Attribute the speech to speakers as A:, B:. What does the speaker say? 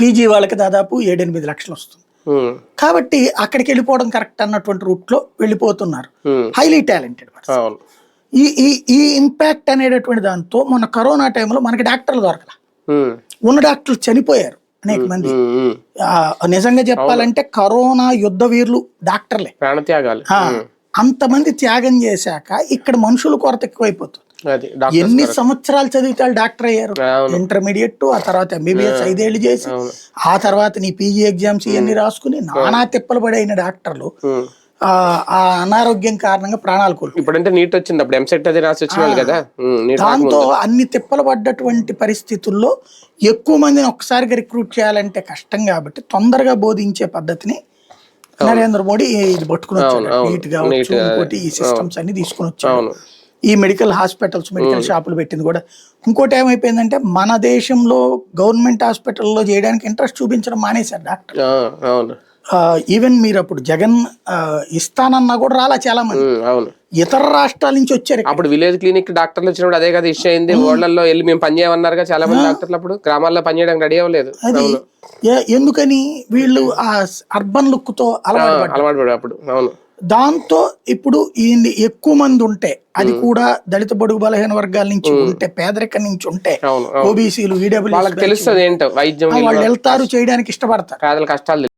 A: PG వాళ్ళకి దాదాపు ఏడెనిమిది లక్షలు వస్తుంది. కాబట్టి అక్కడికి వెళ్ళిపోవడం కరెక్ట్ అన్నటువంటి రూట్లో వెళ్ళిపోతున్నారు. హైలీ టాలెంటెడ్ ఈ ఈ ఈ ఇంపాక్ట్ అనేటటువంటి దాంతో మొన్న కరోనా టైంలో మనకి డాక్టర్లు దొరకల. ఉన్న డాక్టర్లు చనిపోయారు అనేక మంది. నిజంగా చెప్పాలంటే కరోనా యుద్ధ వీరులు డాక్టర్లే. అంతమంది త్యాగం చేశాక ఇక్కడ మనుషుల కొరత ఎక్కువైపోతుంది. ఎన్ని సంవత్సరాలు చదివితే డాక్టర్ అయ్యారు. ఇంటర్మీడియట్ ఆ తర్వాత ఎంబీబీఎస్ ఐదేళ్ళు చేసి. ఆ తర్వాత నీ పీజీ ఎగ్జామ్స్ ఇవన్నీ రాసుకుని నానా తిప్పలు పడైన డాక్టర్లు. ఆ అనారోగ్యం కారణంగా ప్రాణాలు కోల్పోయారు
B: ఇప్పుడంటే నీట్ వచ్చింది. అప్పుడు ఎంసెట్ అది రాసి వచ్చిన కదా?
A: దాంతో అన్ని తిప్పలు పడ్డటువంటి పరిస్థితుల్లో ఎక్కువ మందిని ఒక్కసారిగా రిక్రూట్ చేయాలంటే కష్టం కాబట్టి తొందరగా బోధించే పద్ధతిని నరేంద్ర మోడీ ఇది పట్టుకుని వచ్చాడు. నీట్ ఇంకోటి ఈ సిస్టమ్స్ అన్ని తీసుకుని వచ్చాడు. ఈ మెడికల్ హాస్పిటల్స్ మెడికల్ షాపులు పెట్టింది కూడా. ఇంకోటి ఏమైపోయిందంటే మన దేశంలో గవర్నమెంట్ హాస్పిటల్లో చేయడానికి ఇంట్రెస్ట్ చూపించడం మానేశారు డాక్టర్ ఈవెన్ మీరు అప్పుడు జగన్ ఇస్తానన్నా కూడా రాలా చాలా మంది
B: అవును.
A: ఇతర రాష్ట్రాల నుంచి వచ్చారు.
B: అప్పుడు విలేజ్ క్లినిక్ డాక్టర్లు వచ్చినప్పుడు అదే కదా ఇష్యూ అయింది. ఓళ్ళల్లో వెళ్ళి మేము పని చేయమన్నారుగా చాలా మంది డాక్టర్లు అప్పుడు. గ్రామాల్లో పని చేయడానికి రెడీ అవ్వలేదు.
A: ఎందుకని వీళ్ళు ఆ అర్బన్ లుక్తో అలవాటు.
B: అలవాటు అప్పుడు. అవును.
A: దాంతో ఇప్పుడు ఈ ఎక్కువ మంది ఉంటే అది కూడా దళిత బడుగు బలహీన వర్గాల నుంచి ఉంటే పేదరికం నుంచి ఉంటే ఓబీసీలు ఈడబ్ల్యూ
B: వాళ్ళకి తెలుస్తుంది ఏంటో వైద్యం
A: వాళ్ళు వెళ్తారు చేయడానికి ఇష్టపడతారు.
B: కష్టాలు